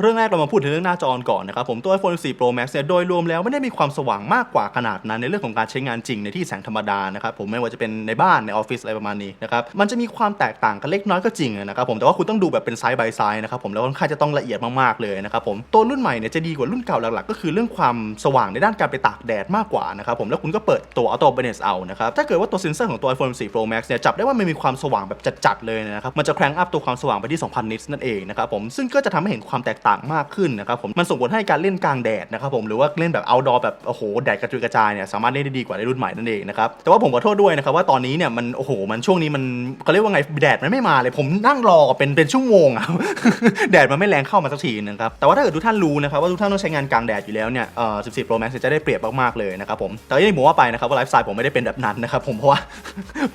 เรื่องแรกเรามาพูดถึงเรื่องหน้าจอก่อนนะครับผมตัว iPhone 14 Pro Max เนี่ยโดยรวมแล้วไม่ได้มีความสว่างมากกว่าขนาดนั้น ในเรื่องของการใช้งานจริงในที่แสงธรรมดานะครับผมไม่ว่าจะเป็นในบ้านในออฟฟิศอะไรประมาณนี้นะครับมันจะมีความแตกต่างกันเล็กน้อยก็จริงนะครับผมแต่ว่าคุณต้องดูแบบเป็นไซส์ by ไซส์นะครับผมแล้วค่อนข้างจะต้องละเอียดมากๆเลยนะครับผมตัวรุ่นใหม่เนี่ยจะดีกว่ารุ่นเก่าหลักๆ ก็คือเรื่องความสว่างในด้านการไปตากแดดมากกว่านะครับผมแล้วคุณก็เปิดตัว Auto Brightness เอานะครับถ้าเกิดว่าตัวเซนเซอร์ของตัว iPhone 14 Pro Max เนี่ยจับได้ว่ามันมีความสว่างแบบจัดๆเลยนะครับมันจะแครงอัพตัวความสว่างไปที่ 2,000 นิตนั่นเองนะครับผมซึ่งก็จะทำให้เห็นความแตกต่างมากขึ้นนะครับผมมันส่งผลให้การเล่นกลางแดดนะครับผมหรือว่าเล่นแบบ outdoor แบบโอ้โหแดดกระจุยกระจายเนี่ยสามารถเล่นได้ดีกว่าในรุ่นใหม่นั่นเองนะครับแต่ว่าผมขอโทษด้วยนะครับว่าตอนนี้เนี่ยมันโอ้โหมันช่วงนี้มันเขาเรียกว่าไงแดดมันไม่มาเลย ผมนั่งรอเป็นเป็นชั่วโมงอะแดดมันไม่แรงเข้ามาสักทีนะครับแต่ว่าถ้าเกิดทุกท่านรู้นะครับว่าทุกท่านต้องใช้งานกลางแดดอยู่แล้วเนี่ยเอ่อ14 Pro Max จะได้เปรียบมากๆเลยนะครับผมแต่ย่างที่ผมว่าไปนะครับว่าไลฟ์สไตล์ผมไม่ได้เป็นแบบนั้นนะครับผมเพราะว่า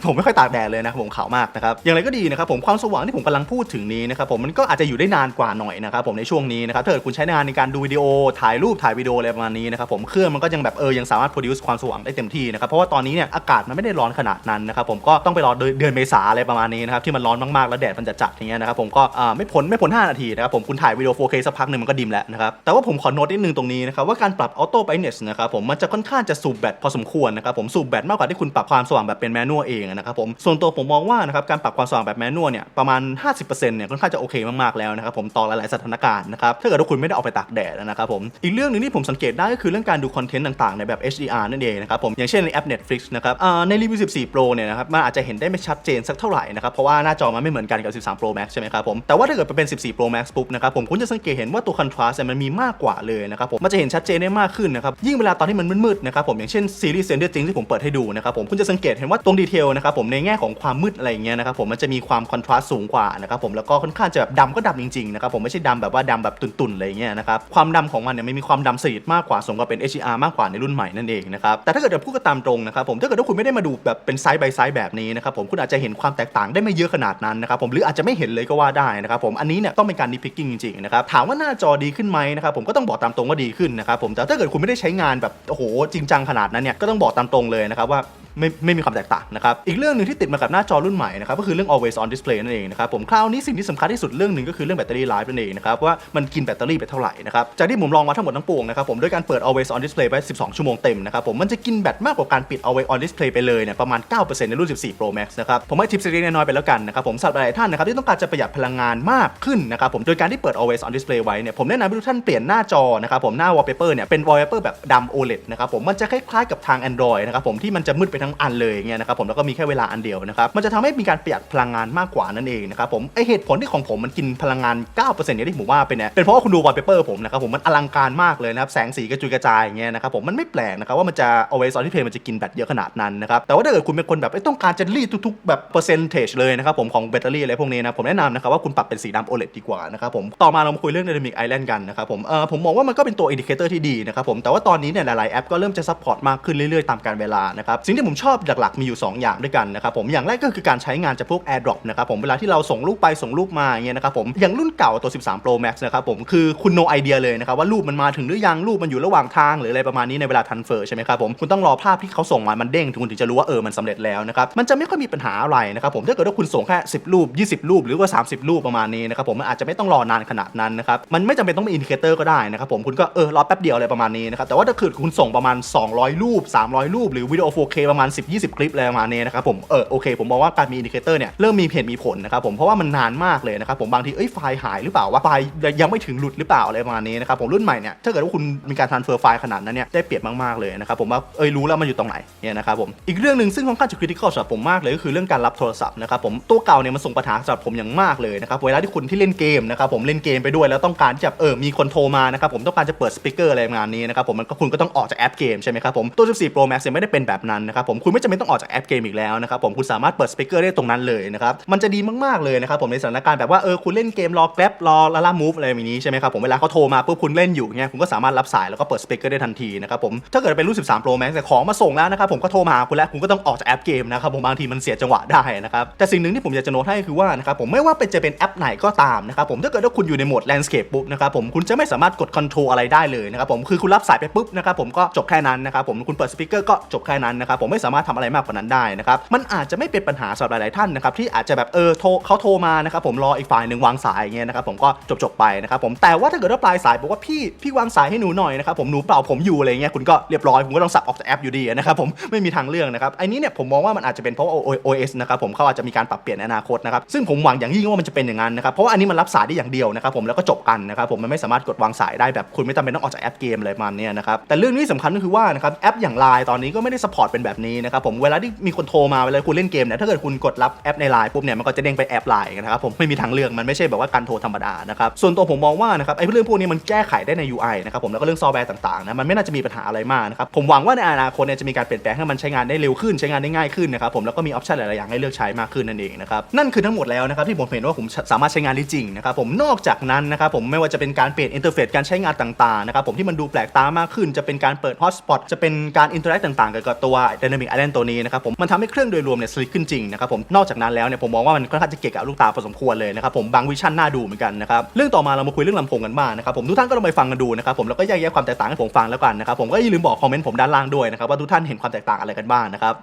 ผมไม่ค่อยตากแดดเลยนะครับผมขาวมากนะครับอย่างไรก็ดีนะครับผมความสว่างที่ผมกำลังพูดถึงนี้นะครับผมมันก็อาจจะอยู่ได้นานกว่าหน่อยนะครับผมในช่วงนี้นะครับถ้าเกิดคุณใช้งานในการดูวิดีโอถ่ายรูปถ่ายวิดีโออะไรประมาณนี้นะครับผมเครื่องมันก็ยังแบบเออยังสามารถ produce ความสว่างได้เต็มที่นะครับเพราะว่าตอนนี้เนี่ยอากาศมันไม่ได้ร้อนขนาดนั้นนะครับผมก็ต้องไปรอเดือนเดือนเมษาอะไรประมาณนี้นะครับที่มันร้อนมากๆแล้วแดดมันจะจัดอย่างเงี้ยนะครับผมก็อ่าไม่พ้นไม่พ้น5นาทีนะครับผมคุณถ่ายวิดีโอ 4K สักพักหนึ่งมันก็ดิมแล้วนะครับแต่ว่าผมขอโน้ตนิดนึงตรงนี้นะครับว่าการปรับ auto brightness นะครับผมมันจะค่อนข้างจะสูบแบตพอสมควรนะครับผมสูบแบตมากกว่าที่คุณปรับความสว่างแบบเป็นแมนนวลเองนะครับผมส่วนตัวผมมองว่านะครับการปรับความสว่างแบบแมนนวลเนี่ยประมาณ 50%เนี่ยค่อนข้างจะโอเคมากๆแล้วนะครับผมต่อหลายๆสถานการณ์นะครับถ้าเกิดว่าคุณไม่ได้ออกไปตากแดดนะครับผมอีกเรื่องหนึงที่ผมสังเกตได้ก็คือเรื่องการดูคอนเทนต์ต่างๆในแบบ HDR นั่นเองนะครับผมอย่างเช่นในแอป Netflix นะครับในรีวิว 14 Pro เนี่ยนะครับมันอาจจะเห็นได้ไม่ชัดเจนสักเท่าไหร่นะครับเพราะว่าหน้าจอมันไม่เหมือนกันกับ 13 Pro Max ใช่ไหมครับผมแต่ว่าถ้าเกิดเป็น 14 Pro Max ปุ๊บนะครับผมคุณจะสังเกตเห็นว่าตัวคอนทราสต์มันมีมากกว่าเลยนะครับผมมันจะเห็นชัดเจนได้มากขึ้นนะครับยิ่งเวลาตอนที่มันมืดๆนะครับผมอย่างเช่นซีรีส์ Stranger Things ที่ผมเปิดให้ดูนะครับผมคุณจะสังเกตเห็นว่าตรงดีเทลนะครับผมในแง่ของความมืดอะไรอย่างเงี้ยนะครับผมมันจะมีความคอนทราสต์สูงกว่านะครับผมแล้วก็ค่อนข้างจะแบบดำก็ดำจริงๆนะครับผมไม่ใช่ดำแบบว่าดำแบบตุ่นๆอะไรอย่างเงี้ยนะครับความดำของมันเนี่ยมันมีความดำสนิทมากกว่าสมกับเป็น HDR มากกว่าในรุ่นใหม่นั่นเองนะครับแต่ถ้าเกิดจะพูดกันตามตรงนะครับผมถ้าเกิดว่าคุณไม่ได้มาดูแบบเป็นไซส์ by ไซส์แบบนี้นะครับผมคุณอาจจะเห็นความแตกต่างได้ไม่เยอะขนาดนั้นนะครับผมหรืออาจจะไม่เห็นเลยก็ว่าได้นะครับผมอันนี้เนี่ยต้องเป็นการ nitpicking จริงๆนะครับถามว่าหน้าจอดีขึ้นไหมนะครับผมก็ต้องบอกตามตรงว่าดีขึ้นนะครับผมแต่ถ้าเกิดคุณไม่ได้ใช้งานแบบโอ้โหจริงจังขนาดนั้นเนี่ยก็ต้องบอกตามตรงเลยนะครับว่า ไม่ไม่มีความแตกต่างนะครับ อีกเรื่องหนึ่งที่ติดมากับหน้าจอรุ่นใหม่นะครับก็คือเรื่อง always on display นั่นเองนะครับผมคราวนี้สิ่งที่สำคัญที่สุดเรื่องหนึ่งก็คือเรื่องแบตเตอรี่ไลฟ์นั่นเองนะครับว่ามันกินแบตเตอรี่ไปเท่าไหร่นะครับจากที่ผมลองมาทั้งหมดทั้งปวงนะครับผมด้วยการเปิด always on display ไป 12 ชั่วโมงเต็มนะครับผมมันจะกินแบตมากกว่าการปิด always on display ไปเลยเนี่ยประมาณ 9%ในรุ่น 14 Pro Max นะครับผมให้ทิปเล็กน้อยไปแล้วกันนะครับผมสำหรับหลายท่านนะครับที่ต้องการจะประหยัดพลังงานมากขึ้นนะครับผมโดยการที่เปิด always on display ไว้เนี่ยผมแนะนำให้ทุกท่านเปลี่ยนหน้าจอนะครับผมหน้า wallpaper เนี่ยเป็น wallpaper แบบดำ OLED นะครับผมมันจะคล้ายๆกับทาง Android นะครับผมที่มันจะมืดไปทั้งอันเลยเงี้ยนะครับผมแล้วก็มีแค่เวลาอันเดียวนะครับมันจะทำให้มีการประหยัดพลังงานมากกว่านั่นเองนะครับผมไอเหตุผลที่ของผมมันกินพลังงาน9%อย่างที่ผมว่าเป็นเนี่ยเป็นเพราะว่าคุณดู wallpaper ผมนะครับผมมันอลังการมากเลยนะครับแสงสีกระจุยกระจายอย่างเงี้ยนะครับผมมันไม่แปลกนะครับว่ามันจะ always on display มันจะกินแบตเยอะขนาดนั้นนะครับแต่ว่าถ้าเกิดคุณเป็นคนแบบต้องการจะรีดทุกๆแบบ percentage เลยนะครับผมของแบตเตอรี่อะไรพวกนี้นะผมแนะนำนะครับว่าคุณปรับเป็นสีดำ OLED ดีกว่านะครับผมต่อมาเรามาคุยเรื่อง Dynamic Island กันนะครับผมเออผมมองว่ามันก็เป็นตัวอินดิเคเตอร์ที่ดีนะครับผมแต่ว่าตอนนี้เนี่ยหลายๆแอปก็เริ่มจะซัพพอร์ตมากขึ้นเรื่อยๆตามกาลเวลานะครับสิ่งที่ผมชอบหลักๆมีอยู่ 2 อย่างด้วยกันนะครับผมอย่างแรกก็คือการใช้งานจากพวก AirDrop นะครับผมเวลาที่เราส่งรูปไปส่งรูปมาอย่างเงี้ยนะครับผมอย่างรุ่นเก่าตัว 13 Pro Max นะครับผมคือคุณ no idea เลยนะครับว่ารูปมันมาถึงหรือยังรูปมันอยู่ระหว่างทางหรืออะไรประมาณนี้ในเวลา transfer ใช่ไหมครับผมคุณต้องรอภาพที่เขาส่งมามันเด้งถึงคุณถึงจะรู้ว่าเออมันสำเร็จแล้วนะครับมันจะไม่ค่อยมีปัญหาอะไรนะครับผมถ้าเกิดว่าคุณส่งแค่10 รูป 20 รูปหรือว่า 30 รูปประมาณนี้นะครับผมมันอาจจะไม่ต้องรอนานขนาดนั้นนะครับมันไม่จำเป็นต้องมีอินดิเคเตอร์ก็ได้นะครับผมคุณก็เออรอแป๊บเดียวอะไรประมาณนี้นะครับแต่ว่าถ้าเกิดคุณส่งประมาณ 200 รูป 300 รูป หรือวิดีโอ 4K ประมาณ10-20 คลิปอะไรประมาณนี้นะครับผมเออโอเคผมมองว่าการมีอินดิเคเตอร์เนี่ยเริ่มมีเหตุมีผลนะครับผมเพราะว่ามันนานมากเลยนะครับผมบางทีเอ้ยไฟล์หายหรือเปล่าว่าไฟล์ยังไม่ถึงหลุดหรือเปล่าอะไรประมาณนี้นะครับผมรุ่นใหม่เนี่ยถ้าเกิดว่าคุณมีการ transfer ไฟล์ขนาดนั้นเนี่ยได้เปรียบมากๆเลยนะครับผมว่าเอ้ยรู้แล้วมันอยู่ตรงไหนเนี่ยนะครับผมอีกเรื่องหนึ่งซึ่งค่อนข้างจะ critical สำหรับผมมากเลยก็คือเรื่องการรับโทรศัพท์นะครับผมตัวเก่าเนี่ยมันส่งปัญหาสำหรับผมอย่างมากเลยนะครับเวลาที่คุณที่เล่นเกมนะครับผมเล่นเกมไปด้วยแล้วต้องการจะเออมีคนโทรมานะครับผมต้องการจะเปิดสปีกเกอร์อะไรประมาณนี้นะครับผมมันก็คุณก็ต้องออกจากแอปเกมใช่ไหมครับผมตัว 14 Pro Max เนี่ยไม่ได้เป็นแบบนั้นนะครับผมคุณไม่จำเป็นต้องออกจากแอปเกมอีกแล้วนะครับผมคุณสามารถเปิดสปีกเกอร์ได้ตรงนั้นเลยนะครับมันจะดีมากๆเลยนะครับผมในสถานการณ์แบบว่าเออคุณเล่นเกมรอแกร็บรอลาล่ามูฟอะไรแบบนี้ใช่ไหมครับผมเวลาเขาโทรมาปุ๊บคุณเล่นอยู่เงี้ยคุณก็สามารถรับสายแล้วก็เปิดสปีกเกอร์ได้ทันทีนะครับผมถ้าเกิดเป็นรุ่น13 Pro Max แต่ของมาส่งแล้วนะครับผมก็โทรมาหาคุณแล้วคุณก็ต้องออกจากแอปเกมนะครับผมบางทีมันเสียจังหวะได้นะครับแต่สิ่งหนึ่งที่ผมอยากจะโน้ตให้คือว่านะครับผมไม่ว่าเป็นจะเป็นแอปไหนก็ตามนะครับผมถ้าเกิดว่าคุณอยู่ในโหมด landscape ปุ๊บนะครับผมคุณจะไม่สามารถกด control อะไรได้เลยนะครับผมคือคุณรับสายไปปุ๊บนะครับผมก็จบแค่นั้นนะครับผมคุณเปิดสปีกเกอร์ก็จบแค่นั้นนะครับผมไม่สามารถทำอะไรมากกว่านั้นได้นะครับมันอาจจะไม่เป็นปัญหาสำหรับหลาย ๆ ท่านนะครับที่อาจจะแบบเออโทรเขาโทรมานะครับผมรออีกฝ่ายหนึ่งวางสายอย่างเงี้ยนะครับผมก็จบๆไปนะครับผมแต่ว่าถ้าเกิดว่าปลายสายบอกว่าพี่พี่วางสายให้หนูหน่อยนะครับผมหนูเปล่าผมอยู่อะไรเงี้ยคุณก็เรียบร้อยผมก็ต้องสับออกจากแอปอยู่ดีนะครับผมไม่มีทางเลือกนะครับไอ้นี้เนี่ยผมมองว่ามันอาจจะเป็นเพราะว่า OS นะครับผมเขาอาจจะมีการปรับเปลี่ยนในอนาคตนะครับซึ่งผมหวังอย่างยิ่งว่ามันจะเป็นอย่างนั้นนะครับเพราะว่าอันนี้มันรับสายได้อย่างเดียวนะครับผมแล้วก็จบกันนะครับผมมันไม่สามารถกดวางสายได้แบบคุณไม่จำเป็นต้องออกจากแอปเกมอะไรประมันเนี่ยนะครับแต่เรื่องนี้สำคัญก็คือว่านะครับแอปอย่าง Line ตอนนี้ก็ไม่ได้สปอร์ตเป็นแบบนี้นะครับผมเวลาที่มีคนโทรมาเวลาคุณเล่นเกมเนี่ยถ้าเกิดคุณกดรับแอปใน Line ปุ๊บเนี่ยมันก็จะเด้งไปแอป Line นะครับผมไม่มีทางเลือกมันไม่ใช่แบบว่าการโทรธรรมดานะครับส่วนตัวผมมองว่านะครับไอ้เรื่องพวกนี้มันแก้ไขได้ใน UI นะครับผมแล้วก็เรื่องซอฟต์แวร์ต่างๆนะมันไม่น่าจะมีปัญหาอะไรมากนะครับผมหวังว่าในอนาคตเนี่ยจะมีการเปลี่ยนแปลงให้มันใช้งานได้เร็วขึ้นใช้งานได้ง่ายขึ้นนะครับผมแล้วก็มีออปชันหลายๆอย่างให้เลือกใช้มากขึ้นนั่นเองนะครับนั่นคือทั้งหมดแล้วนะครับที่ผมเห็นว่าผมสามารถใช้งานได้จริงนะครับผมนอกจากนั้นนะครับผมไม่ว่าจะเป็นการเปลี่ยนอินเทอร์เฟซการใช้งานต่างๆนะครับผมที่มันดูแปลกตามากขึ้นจะเป็นการเปิดฮอตสปอตจะเป็นการอินเทอร์แอคต่างๆเกี่ยวกับตัว Dynamic Island ตัวนี้นะครับผมมันทำให้เครื่องโดยรวมเนี่ยสลิกขึ้นจริงนะครับผมนอกจากนั้นแล้วเนี่ยผมมองว่ามันค่อนข้างจะเกะกะลูกตาพอสมควรเลยนะครับผมบางวิชั่นน่าดูเหมือนกันนะครับเรื่องต่อมาเรามาคุยเรื่องลำโพงกันบ้างนะครับผมทุกท่านก็ลองไปฟังกันดูนะครับผมแล้วก็แยกแยะความแตกต่างให้ผมฟังแล้วกันนะครับผมก็อย่าลืมบอกคอมเมนต์ผมด้านล่างด้วยนะครับว่าทุกท่านเห็นความแตกต่างอะไรกันบ้างนะครับ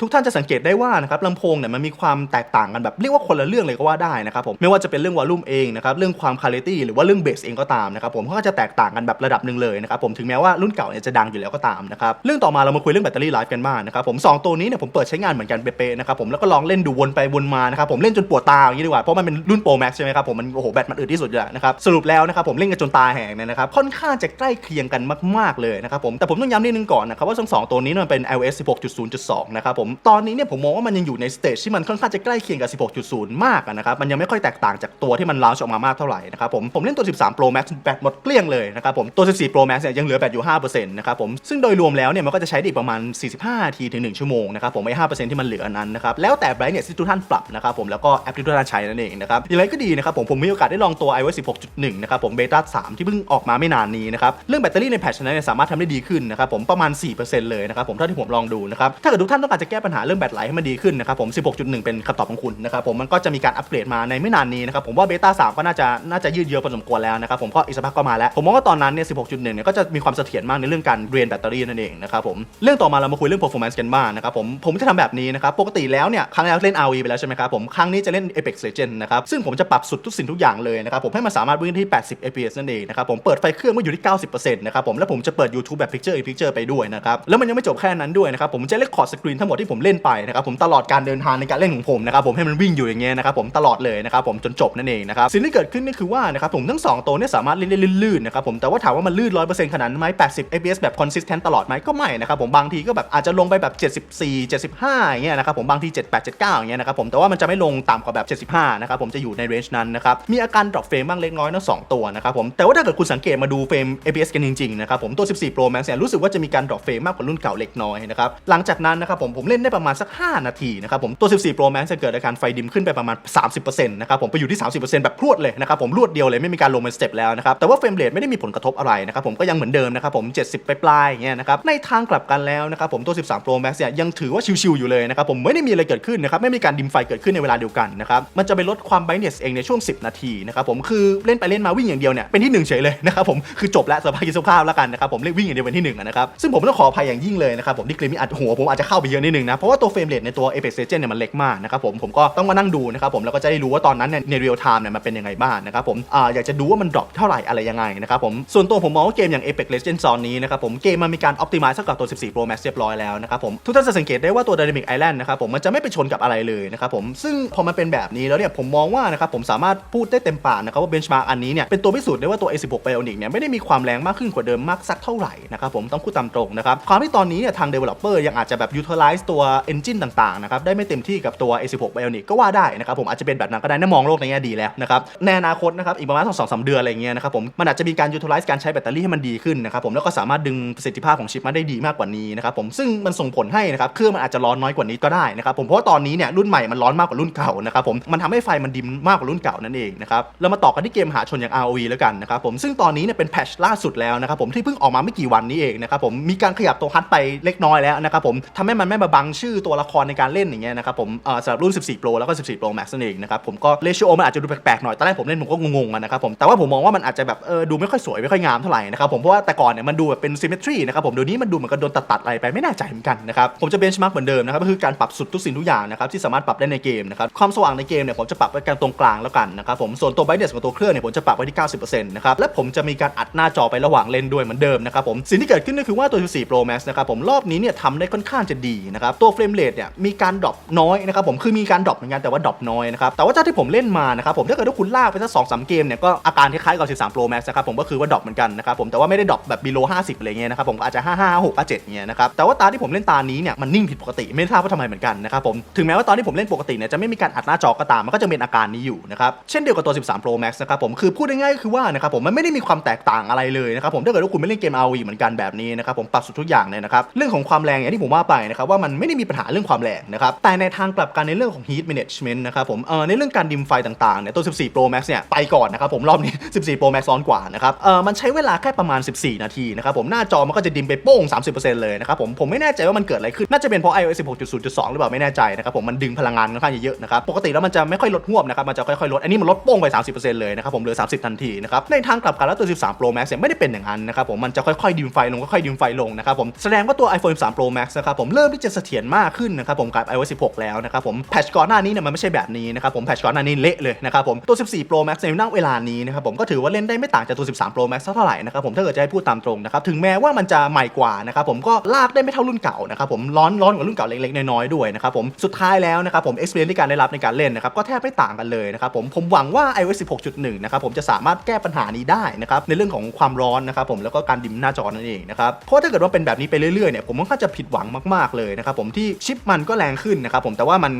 ทุกท่านจะสังเกตได้ว่านะครับลำโพงเนี่ยมันมีความแตกต่างกันแบบเรียกว่าคนละเรื่องเลยก็ว่าได้นะครับผมไม่ว่าจะเป็นเรื่องวอลลุ่มเองนะครับเรื่องความคุณภาพหรือว่าเรื่องเบสเองก็ตามนะครับผมก็จะแตกต่างกันแบบระดับหนึ่งเลยนะครับผมถึงแม้ว่ารุ่นเก่าเนี่ยจะดังอยู่แล้วก็ตามนะครับเรื่องต่อมาเรามาคุยเรื่องแบตเตอรี่ไลฟ์กันบ้างนะครับผมสองตัวนี้เนี่ยผมเปิดใช้งานเหมือนกันเป๊ะๆนะครับผมแล้วก็ลองเล่นดูวนไปวนมานะครับผมเล่นจนปวดตาอย่างนี้ดีกว่าเพราะมันเป็นรุ่นโปรแม็กซ์ใช่ไหมครับผมมันโอ้โหแบตมันอึดที่สุดอยู่แล้วนะครับสรุปแล้วนะครับผมเล่นกันจนตาแหงเนี่ยนะครับค่อนข้างจะใกล้เคียงกันมากๆเลยนะครับผมแต่ผมต้องย้ำนิดนึงก่อนนะครับว่าทั้งสองตัวนี้มันเป็น iOS 16.0.2นะครับผมมตอนนี้เนี่ยผมมองว่ามันยังอยู่ในสเตจที่มันค่อนข้างจะใกล้เคียงกับ 16.0 มากนะครับมันยังไม่ค่อยแตกต่างจากตัวที่มันลาวออกมามากเท่าไหร่นะครับผมผมเล่นตัว 13 Pro Max แบตหมดเกลี้ยงเลยนะครับผมตัว 14 Pro Max เนี่ยยังเหลือแบตอยู่5%นะครับผมซึ่งโดยรวมแล้วเนี่ยมันก็จะใช้ได้ประมาณ 45นาทีถึง 1 ชั่วโมงนะครับผมไอ้5%ที่มันเหลือนั้นนะครับแล้วแต่ brightness ที่ทุกท่านปรับนะครับผมแล้วก็แอปที่ทุกท่านใช้นั่นเองนะครับอย่างไรก็ดีนะครับผมผมมีโอกาสได้ลองตัว iOS 16.1 นะครับผมเบต้า3 ที่เพิ่งออกมาไม่นานนี้นะครับเรื่องแบตเตอรี่ในแพทช์นั้นเนี่ยสามารถทำได้ดีขึ้นนะครับผมประมาณ 4%เลยนะครับผมเท่าที่ผมลองดูนะครับถ้าเกิดทุกท่านต้องการจะก้ปัญหาเรื่องแบตไหลให้มันดีขึ้นนะครับผม 16.1 เป็นคำตอบของคุณนะครับผมมันก็จะมีการอัปเกรดมาในไม่นานนี้นะครับผมว่าเบต้า3ก็น่าจะน่าจะยืดเยื้อพอสมควรแล้วนะครับผมก็อีกสักพักก็มาแล้ว ผมมองว่าตอนนั้นเนี่ย 16.1 เนี่ยก็จะมีความเสถียรมากในเรื่องการเรียนแบตเตอรี่นั่นเองนะครับผมเรื่องต่อมาเรามาคุยเรื่อง performance กันบ้างนะครับผมผมจะทำแบบนี้นะครับปกติแล้วเนี่ยครั้งแล้วเล่น RV ไปแล้วใช่ไหมครับผมครั้งนี้จะเล่น Apex Legends นะครับซึ่งผมจะปรับสุดทุกสิ่งทุกอย่างเลยนะครับผมให้มันสามารถวิ่งที่ 80 fps นั่นเองนะครับผมเปิดไฟเครื่องไว้อยู่ที่ 90%นะครับผมแล้วผมจะเปิด YouTube แบบ picture in picture ไปด้วยนะครับแล้วมันยังไม่จบแค่นั้นด้วยนะครับผมจะเล่นคอร์ดสกรีนทั้งหมดที่ที่ผมเล่นไปนะครับผมตลอดการเดินทางในการเล่นของผมนะครับผมให้มันวิ่งอยู่อย่างเงี้ยนะครับผมตลอดเลยนะครับผมจนจบนั่นเองนะครับสิ่งที่เกิดขึ้นก็คือว่านะครับผมทั้งสองตัวเนี่ยสามารถเล่นได้ลื่นๆนะครับผมแต่ว่าถามว่ามันลื่น100%ขนาดนั้นไหม80 fps แบบ consistent ตลอดไหมก็ไม่นะครับผมบางทีก็แบบอาจจะลงไปแบบ 74 75อย่างเงี้ยนะครับผมบางที 78 79อย่างเงี้ยนะครับผมแต่ว่ามันจะไม่ลงต่ำกว่าแบบ 75นะครับผมจะอยู่ในเรนจ์นั้นนะครับมีอาการ drop frame บ้างเล็กน้อยทั้งสองตัวนะครับผมแต่ว่าถ้าเกิดคุณสังเกตมาดูเฟรม APS กันจริงๆนะครับผมตัว 14 Pro Max เนี่ยรู้สึกว่าจะมีการ drop frame มากกว่ารุ่นเก่าเล็กน้อยนะครับหลังจากนั้นนะครับผมผมเลนได้ประมาณสัก 5 นาทีนะครับผมตัว 14 Pro Max จะเกิดอาการไฟดิมขึ้นไปประมาณ 30%นะครับผมไปอยู่ที่ 30%แบบพรวดเลยนะครับผมรวดเดียวเลยไม่มีการลงเป็นสเต็ปแล้วนะครับแต่ว่าเฟรมเรทไม่ได้มีผลกระทบอะไรนะครับผมก็ยังเหมือนเดิมนะครับผม 70 ไปปลายๆอย่างเงี้ยนะครับในทางกลับกันแล้วนะครับผมตัว 13 Pro Max เนี่ยยังถือว่าชิวๆอยู่เลยนะครับผมไม่ได้มีอะไรเกิดขึ้นนะครับไม่มีการดิมไฟเกิดขึ้นในเวลาเดียวกันนะครับมันจะไปลดความ brightness เองในช่วง 10 นาทีนะครับผมคือเล่นไปเล่นมาวิ่งอย่างเดียวเนี่ยเป็นที่หนึ่งเฉยเลยนะครับผมคือจบแล้วสภาพกิจสภาพแล้วกันนะครับผมเล่นวิ่งอย่างเดียวเป็นที่หนึ่งอะครับซึ่งผมต้องขออภัยอย่างยิ่งเลยนะครับผมที่คลิปนี้อาจหัวผมอาจจะเข้าไปเยอะนิดนึงนะ เพราะว่าตัวเฟรมเรทในตัว Apex Legends เนี่ยมันเล็กมากนะครับผมผมก็ต้องมานั่งดูนะครับผมแล้วก็จะได้รู้ว่าตอนนั้นเนี่ยในเรียลไทม์เนี่ยมันเป็นยังไงบ้างนะครับผมอ่าอยากจะดูว่ามันดรอปเท่าไหร่อะไรยังไงนะครับผมส่วนตัวผมมองว่าเกมอย่าง Apex Legends ตอนนี้นะครับผมเกมมันมีการ optimize กับตัว 14 Pro Max เรียบร้อยแล้วนะครับผมทุกท่านจะสังเกตได้ว่าตัว Dynamic Island นะครับผมมันจะไม่ไปชนกับอะไรเลยนะครับผมซึ่งพอมันเป็นแบบนี้แล้วเนี่ยผมมองว่านะครับผมสามารถพูดได้เต็มปากนะครับว่า benchmark อันนี้เนี่ยเป็นตัวพิสูจน์ได้ว่าตัว A16 Bionic เนี่ยไม่ได้มีความแรงมากขึ้นกว่าเดิมมากสักเท่าไหร่นะครับผมต้องพูดตามตรงนะครับความที่ตอนนี้เนี่ยทาง developer ยังอาจจะแบบ utilize ตัวัว engine ต่างๆนะครับได้ไม่เต็มที่กับตัว A16 Bionic ก็ว่าได้นะครับผมอาจจะเป็นแบบนั้นก็ได้นะมองโลกในแง่ดีแล้วนะครับในอนาคตนะครับอีกประมาณสองสามเดือนอะไรเงี้ยนะครับผมมันอาจจะมีการ utilize การใช้แบตเตอรี่ให้มันดีขึ้นนะครับผมแล้วก็สามารถดึงประสิทธิภาพของชิปมาได้ดีมากกว่านี้นะครับผมซึ่งมันส่งผลให้นะครับเครื่องมันอาจจะร้อนน้อยกว่านี้ก็ได้นะครับผมเพราะว่าตอนนี้เนี่ยรุ่นใหม่มันร้อนมากกว่ารุ่นเก่านะครับผมมันทำให้ไฟมันดิมมากกว่ารุ่นเก่านั่นเองนะครับเรามาต่อกันที่เกมหาชนอย่าง ROV แล้วกันนะครับผมซึ่งตอนนี้เนี่ยเป็นแพชล่าสุดแล้วนะครับผมที่เพิ่งออกมาไม่กี่วันนี้เองนะครับผมมีการขยับตัวฮัทไปเล็กน้อยแล้วนะครับผมทำให้มันไม่มาบังชื่อตัวละครในการเล่นอย่างเงี้ยนะครับผมสำหรับรุ่น 14 Pro แล้วก็ 14 Pro Max นั่นเองนะครับผมก็เล t โอมันอาจจะดูแปลกๆหน่อยตอนแรกผมเล่นผมก็งงๆอะนะครับผมแต่ว่าผมมองว่ามันอาจจะแบบเออดูไม่ค่อยสวยไม่ค่อยงามเท่าไหร่นะครับผมเพราะว่าแต่ก่อนเนี่ยมันดูแบบเป็น symmetry นะครับผมเดี๋ยวนี้มันดูเหมือนกับโดนตัดๆอะไรไปไม่แน่ใจเหมือนกันนะครับผมจะเบนช์มาร์กเหมือนเดิมนะครับก็คือการปรับสุดทุกสิ่งทุกอย่างนะครับที่สามารถปรับได้ในเกมนะครับความสว่างในเกมเนี่ยผมจะปรับไว้กลางตรงกลางแล้วกันนะครับผมส่วนตัว brightness ของตัวเครื่องเนี่ยผมจะปรับไว้ที่ 90%นะครับและผมจะมีการอัดหน้าจอไประหว่างเล่นด้วยเหมือนเดิมนะครับผมสิ่งที่เกิดขึ้นก็คือว่าตัว14 Pro Max นะครับผมรอบนี้เนี่ยทำได้ค่อนข้างจะดีนะครับตัวเฟรมเรทเนี่ยมีการดรอปน้อยนะครับผมคือมีการดรอปเหมือนกันแต่ว่าดรอปน้อยนะครับแต่ว่าเจ้าที่ผมเล่นมานะครับผมถ้าเกิดว่าคุณลากไปสักสองสามเกมเนี่ยก็อาการคล้ายๆกับ 13 Pro Max นะครับผมก็คือว่าดรอปเหมือนกันนะครับผมแต่ว่าไม่ได้ดรอปแบบ below 50อะไรเงี้ยนะครับผมอาจจะ 55 56 57เงี้ยนะครับแต่ว่าตาที่ผมเล่นตานี้เนี่ยมันนิ่งผิดปกติไม่ทราบว่าทำไมเหมือนกันนะครับผมถึงแม้ว่าตอนที่ผมเล่นปกติเนี่ยจะไม่มีการอัดหน้าจอก็ตามมันก็จะเป็นอาการนี้อยู่นะครับเช่นเดียวกับตัว 13 Pro Max นะครับผมคือพูดง่ายๆก็คือว่านะครับผมมันไม่ได้มีความแตกต่างอะไรเลยนะครับผมถ้าเกิดว่าคุณไม่เล่นเกม ROV เหมือนกันแบบนี้นะครับผมปรับสุดทุกอย่างเลยนะครับเรื่องของความแรงอย่างที่ผมว่าไปนะครับว่ามันไม่ได้มีปัญหาเรื่องความแรงนะครับแต่ในทางกลับกันในเรื่องของ heat management นะครับผมเออในเรื่องการดิมไฟต่างๆเนี่ยตัว 14 Pro Max เนี่ยไปก่อนนะครับผมรอบนี้ 14 Pro Max ซ้อนกว่านะครับเออมันใช้เวลาแค่ประมาณ 14 นาทีนะครับผมหน้าจอมันก็จะดิมไปโป้ง 30%เลยนะครับผมผมไม่แน่ใจว่ามันเกิดอะไรขึ้นน่าจะเป็นเพราะ iOS 16.0.2 หรือเปล่าไม่แน่ใจนะครับผมมันดึงพลังงานค่อนข้างเยอะนะครับปกติแล้วมันจะไม่ค่อยลดหวบนะครับมันจะค่อยๆลดอันนี้มันลดโป้งไป 30%เลยนะครับผมเหลือ 30 ทันทีนะครับในทางกลับกันแล้วตัว 13 Pro Max เนี่ยไม่ได้เป็นอย่างนั้นนะครับผมมันจะค่อยๆดิมไฟลงค่อยๆดิมไฟลงนะครับผมแสดงว่าตัว iPhone 13 Pro Max นะครับผมเริ่มที่จะเสถียรมากขึ้นนะครับผมกับ iOS 16 แล้วนะครับผมแพทชก่อนหน้านี้เนี่ยมันไม่ใช่แบบนี้นะครับผมแพทชก่อนหน้านี้เละเลยนะครับผมตัว 14 Pro Max ในณเวลานี้นะครับผมก็ถือว่าเล่นได้ไม่ต่างจากตัว 13 Pro Max เท่าไหร่นะครับผมถ้าเกิดจะให้พูดตามตรงนะครับถึงแม้ว่ามันจะใหม่กว่านะครับผมก็ลากได้ไม่เท่ารุ่นเก่านะครับผมร้อนร้อนกว่ารุ่นเก่าเล็กๆน้อยๆด้วยนะครับผมสุดท้ายแล้วนะครับผม experience ที่การได้รับในการเล่นนะครับก็แทบไม่ต่างกันเลยนะครับผมผมหวังว่า iOS 16.1 นะครับผมจะสามารถแก้ปัญหานี้ได้นะครับในเรื่องของความร้อนนะครับผมแล้วก็การดิมหน้าจอนั่นเองนะครับเพราะถ้าเกิดว่าเป็นแบบนี้ไปเรื่อยๆเนี่ยผมค่อนข้างจะผิดหวังมากๆเลยนะครับผมที่ชิปมันก็แรงขึ้นนะครับผมแต่ว่ามัน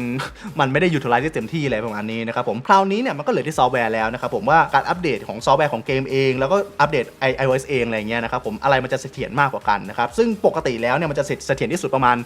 มันไม่ได้ยูทิลไลซ์ได้เต็มที่อะไรประมาณนี้นะครับผมคราวนี้เนี่ยมันก็เหลือที่ซอฟต์แวร์แล้วนะครับผมว่าการอัปเดตของซอฟต์แวร์ของเกมเอง แล้วก็อัปเดต i- iOS เองอะไรเงี้ยนะครับผมอะไรมันจะเสถียรมากกว่ากันนะครับซึ่งปกติแล้วเนี่ยมันจะเสถียรที่สุดประมาณ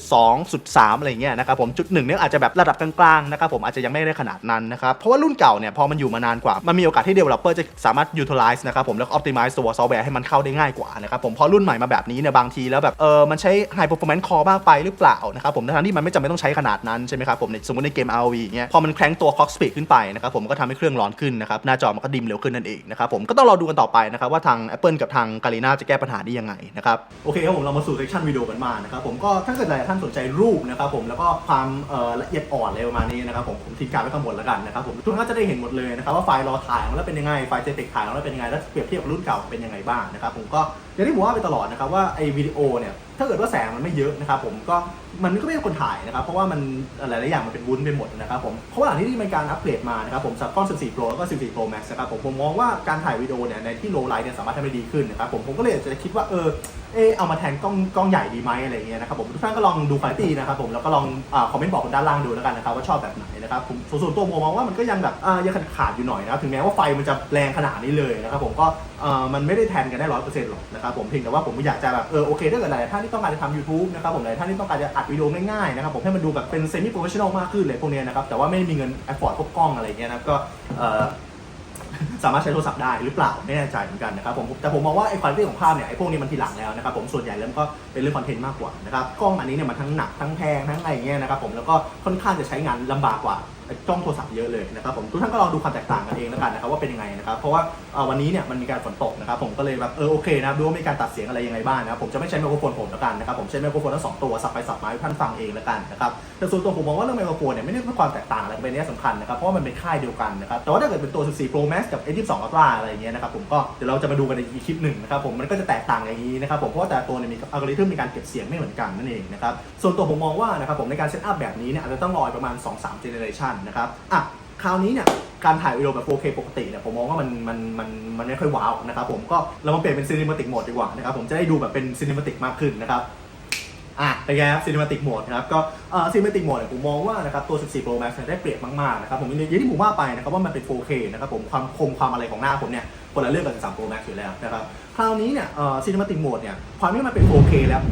16.2สุด3อะไรเงี้ยนะครับผมจุดหนึ่งเนี่ยอาจจะแบบระดับกลางๆนะครับผมอาจจะยังไม่ได้ขนาดนั้นนะครับเพราะว่ารุ่นเก่าเนี่ยพอมันอยู่มานานกว่ามันมีโอกาสที่ developer จะสามารถ utilize นะครับผมแล้ว optimize ตัวซอฟต์แวร์ให้มันเข้าได้ง่ายกว่านะครับผมพรารุ่นใหม่มาแบบนี้เนี่ยบางทีแล้วแบบเออมันใช้ high performance core มากไปหรือเปล่านะครับผมทั้งที่มันไม่จำเป็นต้องใช้ขนาดนั้นใช่ไหมครับผมในสมมติในเกม ROV อย่างเงี้ยพอมันแคร้งตัว clock speed ขึ้นไปนะครับผมก็ทำให้เครื่องร้อนขึ้นนะครับหน้าจอมันก็ดิมเร็วขึ้นนั่นเองนะครับผมก็ต้องรอดูกันต่อไปนะครับว่าทาง Apple กับทาง g a l i n a จะแก้ปัญหานี้ยังไงนะครับโอเคครับผมเรามาสู่เซสชันวิดีโอกันมานะครับผมก็ถ้าเกิดหลายท่านสนใจรูปนะครับผมแล้วก็ความเอ่อละเอียดอ่อนอะไรประมาณนี้นะครับผมผมทิ้งการไว้ข้างบนแล้วกันนะครับผมทุกท่านก็จะได้เห็นหมดเลยนะครับว่าไฟล์รอถ่ายของเราเป็นยังไงไฟล์ JPEG ถ่ายของเราเป็นยังไงแล้วเปรียบเทียบกับรุ่นเก่าเป็นยังไงบ้างนะครับผมก็อย่างที่ผมว่าไปตลอดนะครับว่าไอ้วิดีโอเนี่ย ถ้าเกิดว่าแสงมันไม่เยอะนะครับผมก็ มันก็ไม่เป็นคนถ่ายนะครับ เพราะว่ามันหลายๆอย่างมันเป็นวุ้นไปหมดนะครับผมเพราะว่าหลังที่นี่มีการอัปเกรดมานะครับผมจากกล้อง 14 Pro แล้วก็ 14 Pro Max นะครับผมผมมองว่าการถ่ายวิดีโอเนี่ยในที่ low light เนี่ยสามารถทำได้ดีขึ้นนะครับผมผมก็เลยอยากจะคิดว่าเออเออเอามาแทนกล้องกล้องใหญ่ดีไหมอะไรเงี้ยนะครับผมทุกท่านก็ลองดูคุณภาพนะครับผมแล้วก็ลองอาคอมเมนต์บอกกันด้านล่างดูแล้วกันนะครับว่าชอบแบบไหนนะครับผมส่วนตัวผมมองว่ามันก็ยังแบบอ่ายังขาดขาดอยู่หน่อยนะครับถึงแม้ว่าไฟมันจะแรงขนาดนี้เลยนะครับผมก็เอ่อมันไม่ได้แทนกันได้ร้อยเปอร์เซ็นต์หรอกนะครับผมเพียงแต่ว่าผมอยากจะแบบเออโอเคถ้าเกิดหลายท่านที่ต้องการจะทำ YouTube นะครับผมหลายท่านที่ต้องการจะอัดวิดีโอง่ายๆนะครับผมให้มันดูแบบเป็นเซมิโปรเฟชชั่นอลมากขึ้นเลยพวกเนี้ยนะครับแต่ว่าไม่มีเงินแอฟฟอร์ดพวกกล้องอะไรเงี้ยนะก็สามารถใช้โทรศัพท์ได้หรือเปล่าไม่แน่ใจเหมือนกันนะครับผมแต่ผมมองว่าไอ้คุณภาพของภาพเนี่ยไอ้พวกนี้มันทีหลังแล้วนะครับผมส่วนใหญ่แล้วก็เป็นเรื่องคอนเทนต์มากกว่านะครับกล้องอันนี้เนี่ยมันทั้งหนักทั้งแพงทั้งอะไรเงี้ยนะครับผมแล้วก็ค่อนข้างจะใช้งานลำบากกว่า ไอ้องโทรศัพท์เยอะเลยนะครับผมทุกท่านก็ลองดูความแตกต่างกันเองแล้วกันนะครับว่าเป็นยังไงนะครับเพราะว่าเอ่อวันนี้เนี่ยมันมีการฝนตกนะครับผมก็เลยแบบเออโอเคนะครับดูว่ามีการตัดเสียงอะไรยังไงบ้างนะครับผมจะไม่ใช้ไมโครโฟนผมแล้วกันนะครับผมใช้ไมโครโฟนทั้งสองตัวสับไปสับมาให้ท่านฟังเองแล้วกันนะครับแต่ส่วนตัวผมมองว่าเรื่องไมโครโฟนเนี่ยไม่ได้เป็นความแตกต่างอะไรเป็นเนี้ยสำคัญนะครับเพราะว่ามันเป็นค่ายเดียวกันนะครับแต่ว่าถ้าเกิดเป็นตัว 14 Pro Max กับ A22 Ultra อะไรเงี้ยนะครับผมก็เดี๋ยวเราจะมาดูกันในอีกคลิปหนึ่งนะครับผมมันก็จะแตกต่างอย่างนี้นะครับผมเพราะว่าแต่ตัวเนี่ยมีอัลกอริทึมในการเก็บเสียงไม่เหมือนกันนั่นเองนะครับส่วนตัวผมมองว่านะครับผมในการเซตอัพแบบนี้เนี่ยอาจจะต้องรอประมาณ 2-3 generation นะครับอะคราวนี้เนี่ยการถ่ายวิดีโอแบบ 4K ปกติเนี่ยผมมองว่ามันมันมันมันไม่ค่อยว้าวนะครับผมก็เรามาเปลี่ยนเป็น cinematic mode ดีกว่านะครับผมจะได้ดูแบบเป็น cinematic มากขึ้นนะครับอะเป็นไงครับ cinematic mode นะครับก็เอ่อ cinematic mode เนี่ยผมมองว่านะครับตัว 14 Pro Max เนี่ยได้เปรียบมากๆนะครับผมอย่างที่ผมว่าไปนะครับว่ามันเป็น 4K นะครับผมความคมความอะไรของหน้าผมเนี่ยคนละเรื่องกับ13 Pro Max อยู่แล้วนะครับคราวนี้เนี่ยเอ่อ cinematic mode เนี่ยความที่มันเป็น 4K แล้ว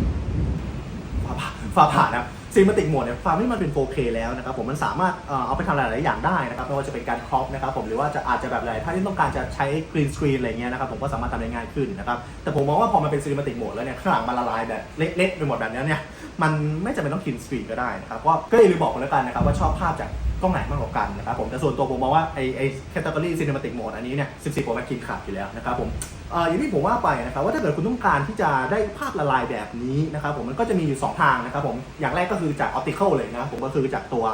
ฟ้าผ่าฟ้าผ่านะ ซีมาติกโหมดเนี่ยความที่มันเป็น 4K แล้วนะครับผมมันสามารถเอ่อเอาไปทำหลายๆอย่างได้นะครับไม่ว่าจะเป็นการครอปนะครับผมหรือว่าจะอาจจะแบบหลายถ้าที่ต้องการจะใช้กรีนสกรีนอะไรเงี้ยนะครับผมก็สามารถทำได้ง่ายขึ้นนะครับแต่ผมมองว่าพอมันเป็นซีมาติกโหมดแล้วเนี่ยข้างหลังมันละลายแบบเละๆไปหมดแบบนี้เนี่ยมันไม่จำเป็นต้องกรีนสกรีนก็ได้นะครับก็ก็อย่าลืมบอกกันแล้วกันนะครับว่าชอบภาพจาก กล้องไหนมากกว่ากันนะครับผมแต่ส่วนตัวผมมองว่าไอไอแคตตาล็อกซีเนมาติกโหมดอันนี้เนี่ย14 Pro Max กินขาดอยู่แล้วนะครับผมเอ่ออย่างที่ผมว่าไปนะครับว่าถ้าเกิดคุณต้องการที่จะได้ภาพละลายแบบนี้นะครับผมมันก็จะมีอยู่ 2 ทางนะครับผมอย่างแรกก็คือจากออปติคอลเลยนะครับผมก็คือจากตัว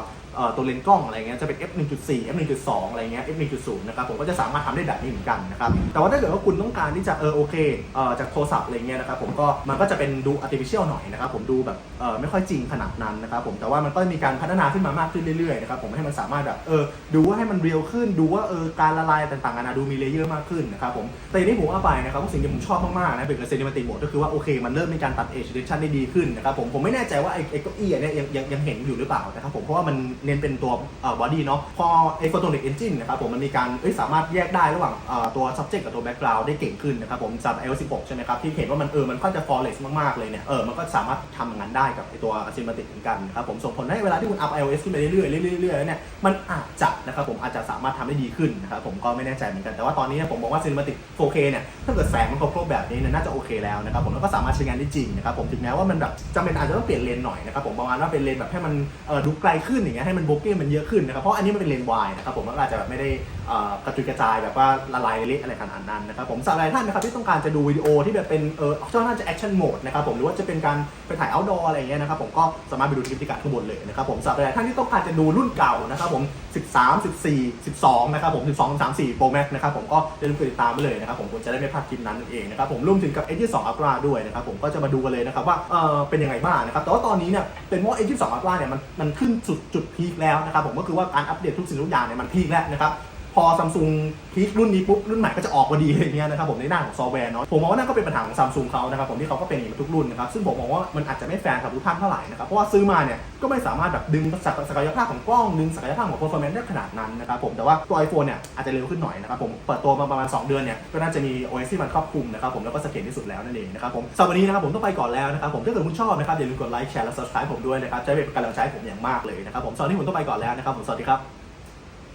ตัวเลนส์กล้องอะไรเงี้ยจะเป็น f 1.4 f 1.2อะไรเงี้ย f 1.0นะครับผมก็จะสามารถทำได้แบบนี้เหมือนกันนะครับแต่ว่าถ้าเกิดว่าคุณต้องการที่จะเออโอเคเอ่อจากโทรศัพท์อะไรเงี้ยนะครับผมก็มันก็จะเป็นดู artificial หน่อยนะครับผมดูแบบเอ่อไม่ค่อยจริงขนาดนั้นนะครับผมแต่ว่ามันก็มีการพัฒนาขึ้นมามากขึ้นเรื่อยๆนะครับผมให้มันสามารถแบบเออดูว่าให้มันเรียลขึ้นดูว่าเออการละลายต่างๆนานาดูมีเลเยอร์มากขึ้นนะครับผมแต่อย่างที่ผมว่าไปนะครับว่าสิ่งที่ผมชอบมากๆนะเป็นกับ cinematic mode ก็คือว่าโอเคมันเริ่มมีการตัด age reduction ได้ดีขึ้นนะครับผมผมไม่แน่ใจว่าไอ้ไอ้เก้าอี้เนี้ยยังยังยังเห็นอยู่หรือเปล่านะครับผมเพราะว่ามันเน้นเป็นตัวบอดี้เนาะพอไอ้ photonic engine นะครับผมมันมีการสามารถแยกได้ระหว่างตัว subject กับตัว background ได้เก่งขึ้นนะครับผมสำหรับ iOS 16 ใช่ไหมครับ ที่เห็นว่ามันเออมันค่อนจะ flawless มากๆเลยเนี่ยเออมันก็สามารถทำอย่างนั้นได้กับไอ้ตัว cinematic เหมือนกันนะครับผมส่งผลให้เวลาที่คุณ up iOS ขึ้นไปเรื่อยๆเรื่อยๆเรื่อยๆเนี่ยมันอาจจะนะครับผมอาจจะสามารถทำได้ดีขึ้นนะครับผมก็ไม่แน่ใจเหมือนกันแต่ว่าตอนนี้ผมบอกว่า cinematic 4K เนี่ยถ้าเกิดแสงมันครบๆแบบนี้เนี่ยน่าจะโอเคแล้วนะครับผมแล้วก็สามารถใช้งานได้จริงนะครับผมถึงแม้ว่ามันแบบจำเป็นอาจจะต้องเปลี่ยนเลนหน่อยนะครับผมประมาณว่าเป็นเลนแบบให้มันดูไกลขึ้นอย่างเงี้ยให้มันโบเก้มันเยอะขึ้นนะครับเพราะอันนี้มันเป็นเลนวายนะครับผมมันก็อาจจะแบบไม่ได้ กระจุยกระจายแบบว่าละลายเละอะไรขนาดนั้นนะครับผมสำหรับหลายท่านนะครับที่ต้องการจะดูวิดีโอที่แบบเป็นเออช่องน่าจะแอคชั่นโหมดนะครับผมหรือว่าจะเป็นการไปถ่าย outdoor อะไรเงี้ยนะครับผมก็สามารถไปดูที่พิกัดข้างบนเลยนะครับผมสำหรับหลายท่านที่ต้องการจะดูรุ่นเก่านะครับผม 13 14 12นะครับผม12 13 4 Pro Max นะครับผมก็อย่าลืมติดตามไปเลยนะครับผมคุณจะได้ไม่พลาดคลิปนั้นเองนะครับผมรวมถึงกับ Edge 2 Ultra ด้วยนะครับผมก็จะมาดูกันเลยนะครับว่าเออเป็นยังไงบ้างนะครับแต่ว่าตอนนี้เนี่ยเป็นเพรา H2 Ultra เนี่ยมันมันขึ้นสุดจุดพีคแล้วนะครับผมก็คือว่าการอัปเดตทุกสิ่งทุกอย่างเนี่ยมันพีคแล้วนะครับ พอซัมซุงพีครุ่นนี้ปุ๊บรุ่นใหม่ก็จะออกพอดีอะไรเงี้ยนะครับผมในด้าของซอฟต์แวร์เนาะผมมองว่านั่นก็เป็นปัญหาของซัมซุงเขานะครับผมที่เขาก็เป็นอย่างนี้ทุกรุ่นนะครับซึ่งผมมองว่ามันอาจจะไม่แฟร์กับทุกท่านเท่าไหร่นะครับเพราะว่าซื้อมาเนี่ยก็ไม่สามารถแบบดึงศักกยภาพของกล้องดึงศักยภาพของ performance ได้ขนาดนั้นนะครับผมแต่ว่าตัว iPhone เนี่ยอาจจะเร็วขึ้นหน่อยนะครับผมเปิดตัวมาประมาณ 2 เดือนเนี่ยก็น่าจะมี OS ที่มันครอบคลุมนะครับผมแล้วก็เสถียรที่สุดแล้วนั่นเองนะครับผมสำหรับวันนี้นะครับผมต้องไปก่อนแล้วนะครับผมถ้าเกิดคุณชอบนะครับอย่าลืมกดไลค์แชร์และ subscribe ผมด้วยนะครับจะเป็นกำลังใจผมอย่างมากเลยนะครับผมสำหรับวันนี้ผมต้องไปก่อนแล้วนะครับผมสวัสดีครับ